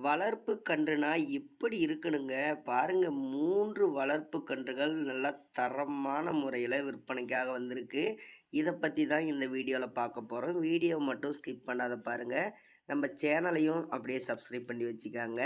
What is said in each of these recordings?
வளர்ப்பு கன்றுனா இப்படி இருக்கணுங்க. பாருங்கள் மூன்று வளர்ப்பு கன்றுகள் நல்லா தரமான முறையில் விற்பனைக்காக வந்திருக்கு. இதை பற்றி தான் இந்த வீடியோவில் பார்க்க போகிறோம் வீடியோ மட்டும் ஸ்கிப் பண்ணாத பாருங்கள் நம்ம சேனலையும் அப்படியே சப்ஸ்கிரைப் பண்ணி வச்சுக்காங்க.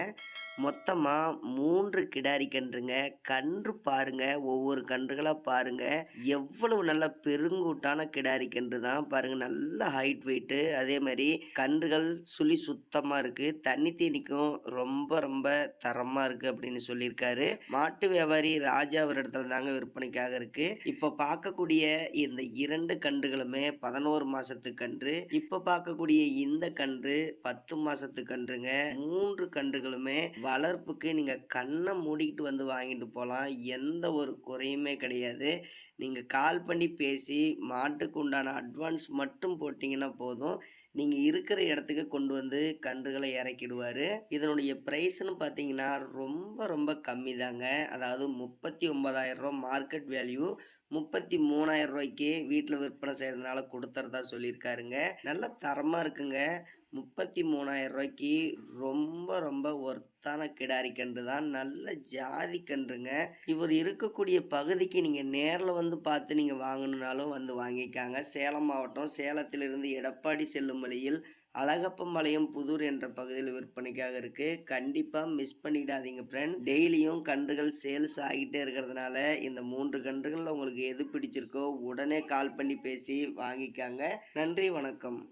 மொத்தமாக மூன்று கிடாரி கன்றுங்க. கன்று பாருங்க. ஒவ்வொரு கன்றுகளாக பாருங்கள் எவ்வளவு நல்ல பெருங்கூட்டான கிடாரி கன்று தான். பாருங்கள் நல்ல ஹைட் வெயிட்டு அதே மாதிரி கன்றுகள் சுழி சுத்தமாக இருக்குது தண்ணி தீனிக்கும் ரொம்ப ரொம்ப தரமாக இருக்குது அப்படின்னு சொல்லியிருக்காரு. மாட்டு வியாபாரி ராஜா ஒரு இடத்துல தாங்க விற்பனைக்காக இருக்குது இப்போ பார்க்கக்கூடிய இந்த இரண்டு கன்றுகளுமே பதினோரு மாசத்து கன்று இப்போ பார்க்கக்கூடிய இந்த கன்று பத்து மாசத்து கன்றுங்க மூன்று கன்றுகளுமே வளர்ப்புக்கு நீங்கள் கண்ணை மூடிக்கிட்டு வந்து வாங்கிட்டு போகலாம் எந்த ஒரு குறையுமே கிடையாது. நீங்கள் கால் பண்ணி பேசி மாட்டுக்கு உண்டான அட்வான்ஸ் மட்டும் போட்டிங்கன்னா போதும். நீங்கள் இருக்கிற இடத்துக்கு கொண்டு வந்து கன்றுகளை இறக்கிடுவார். இதனுடைய ப்ரைஸ்னு பார்த்தீங்கன்னா ரொம்ப ரொம்ப கம்மி தாங்க அதாவது முப்பத்தி ஒன்பதாயிரரூபா மார்க்கெட் வேல்யூ முப்பத்தி மூணாயிரம் ரூபாய்க்கு வீட்டில் விற்பனை செய்கிறதுனால கொடுத்துறதா சொல்லியிருக்காருங்க. நல்ல தரமாக இருக்குங்க. முப்பத்தி மூணாயிரம் ரூபாய்க்கு ரொம்ப ரொம்ப சத்தான கிடாரி கன்று தான். நல்ல ஜாதி கன்றுங்க. இவர் இருக்கக்கூடிய பகுதிக்கு நீங்கள் நேரில் வந்து பார்த்து நீங்கள் வாங்கணுனாலும் வந்து வாங்கிக்காங்க. சேலம் மாவட்டம் சேலத்திலிருந்து எடப்பாடி செல்லும் வழியில் அழகப்பம்பாளையம் புதூர் என்ற பகுதியில் விற்பனைக்காக இருக்குது கண்டிப்பாக மிஸ் பண்ணிடாதீங்க ஃப்ரெண்ட் டெய்லியும் கன்றுகள் சேல்ஸ் ஆகிட்டே இருக்கிறதுனால இந்த மூன்று கன்றுகளில் உங்களுக்கு எது பிடிச்சிருக்கோ உடனே கால் பண்ணி பேசி வாங்கிக்காங்க. நன்றி வணக்கம்.